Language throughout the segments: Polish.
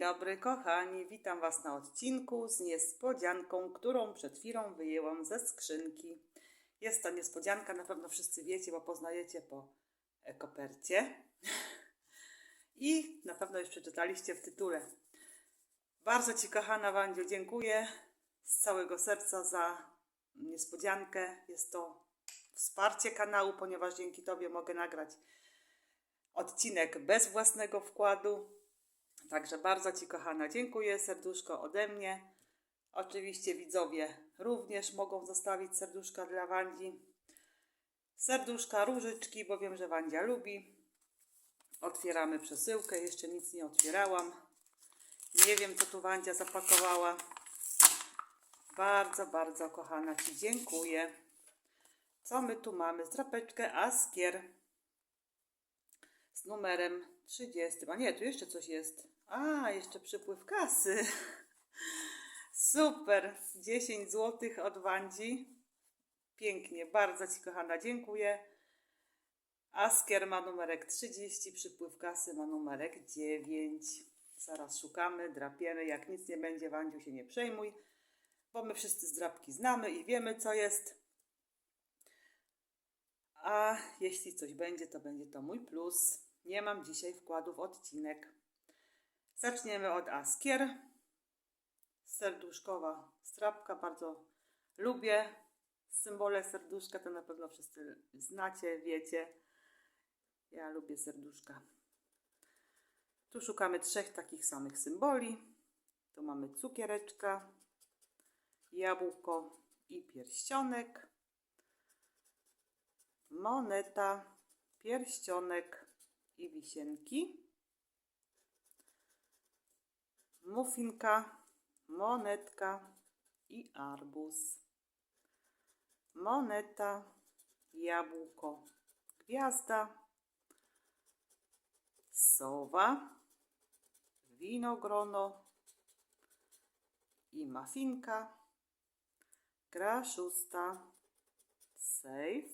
dobry, kochani. Witam Was na odcinku z niespodzianką, którą przed chwilą wyjęłam ze skrzynki. Jest to niespodzianka, na pewno wszyscy wiecie, bo poznajecie po kopercie. I na pewno już przeczytaliście w tytule. Bardzo Ci, kochana Wandziu, dziękuję z całego serca za niespodziankę. Jest to wsparcie kanału, ponieważ dzięki Tobie mogę nagrać odcinek bez własnego wkładu. Także bardzo Ci, kochana, dziękuję. Serduszko ode mnie. Oczywiście widzowie również mogą zostawić serduszka dla Wandzi. Serduszka, różyczki, bo wiem, że Wandzia lubi. Otwieramy przesyłkę. Jeszcze nic nie otwierałam. Nie wiem, co tu Wandzia zapakowała. Bardzo, bardzo, kochana Ci dziękuję. Co my tu mamy? Strapeczkę Askier z numerem 30. A nie, tu jeszcze coś jest. A, jeszcze przypływ kasy. Super. 10 zł od Wandzi. Pięknie. Bardzo Ci, kochana, dziękuję. Askier ma numerek 30, przypływ kasy ma numerek 9. Zaraz szukamy, drapiemy. Jak nic nie będzie, Wandziu, się nie przejmuj, bo my wszyscy zdrapki znamy i wiemy, co jest. A jeśli coś będzie, to będzie to mój plus. Nie mam dzisiaj wkładu w odcinek. Zaczniemy od Askier. Serduszkowa strapka, bardzo lubię. Symbole serduszka to na pewno wszyscy znacie, wiecie. Ja lubię serduszka. Tu szukamy trzech takich samych symboli. Tu mamy cukiereczka, jabłko i pierścionek. Moneta, pierścionek i wisienki. Muffinka, monetka i arbuz. Moneta, jabłko, gwiazda, sowa, winogrono i mafinka, gra szósta, sejf,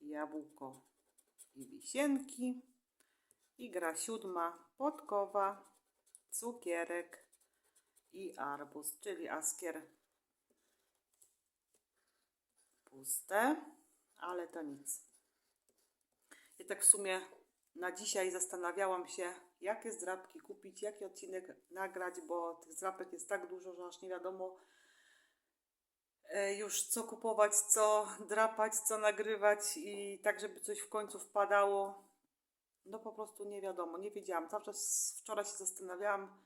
jabłko i wisienki gra siódma, podkowa, cukierek i arbuz, czyli askier puste, ale to nic. I tak w sumie na dzisiaj zastanawiałam się, jakie zdrapki kupić, jaki odcinek nagrać, bo tych zdrapek jest tak dużo, że aż nie wiadomo już co kupować, co drapać, co nagrywać i tak, żeby coś w końcu wpadało. No po prostu nie wiadomo, nie wiedziałam. Cały czas wczoraj się zastanawiałam,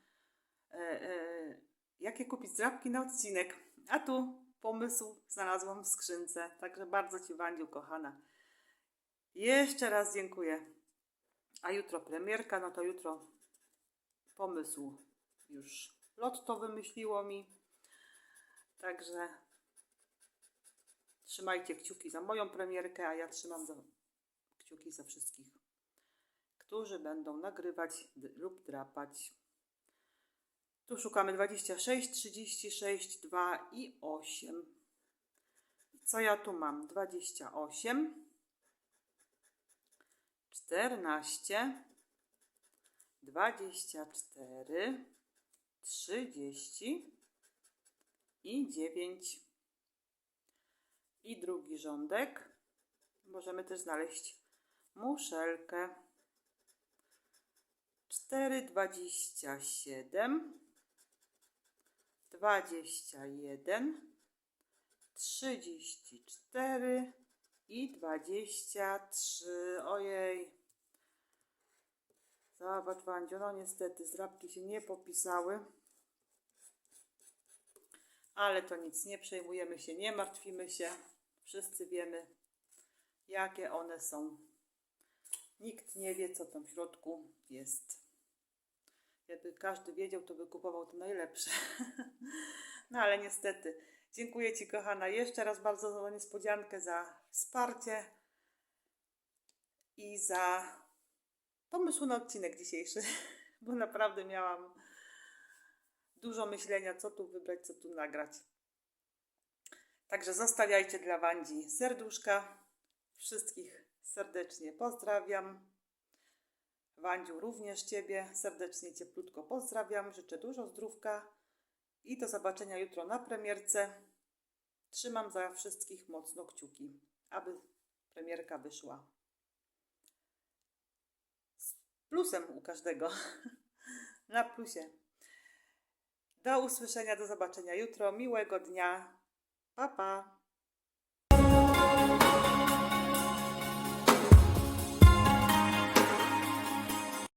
e, e, jakie kupić zdrapki na odcinek. A tu pomysł znalazłam w skrzynce. Także bardzo Ci, Wandziu, kochana. Jeszcze raz dziękuję. A jutro premierka, no to jutro pomysł już lotto wymyśliło mi. Także trzymajcie kciuki za moją premierkę, a ja trzymam za, kciuki za wszystkich, którzy będą nagrywać lub drapać. Tu szukamy 26, 36, 2 i 8. Co ja tu mam? 28, 14, 24, 30 i 9. I drugi rządek. Możemy też znaleźć muszelkę. 4, 27, 21, 34 i 23. Ojej. Zobacz, Wandziu, no niestety zrabki się nie popisały. Ale to nic, nie przejmujemy się, nie martwimy się. Wszyscy wiemy, jakie one są. Nikt nie wie, co tam w środku jest. Jakby każdy wiedział, to by kupował to najlepsze. no ale niestety. Dziękuję Ci, kochana, jeszcze raz bardzo za niespodziankę, za wsparcie i za pomysł na odcinek dzisiejszy, bo naprawdę miałam dużo myślenia, co tu wybrać, co tu nagrać. Także zostawiajcie dla Wandzi serduszka. Wszystkich serdecznie pozdrawiam. Wandziu, również Ciebie serdecznie, cieplutko pozdrawiam. Życzę dużo zdrówka i do zobaczenia jutro na premierce. Trzymam za wszystkich mocno kciuki, aby premierka wyszła z plusem u każdego. na plusie. Do usłyszenia, do zobaczenia jutro. Miłego dnia. Па-па!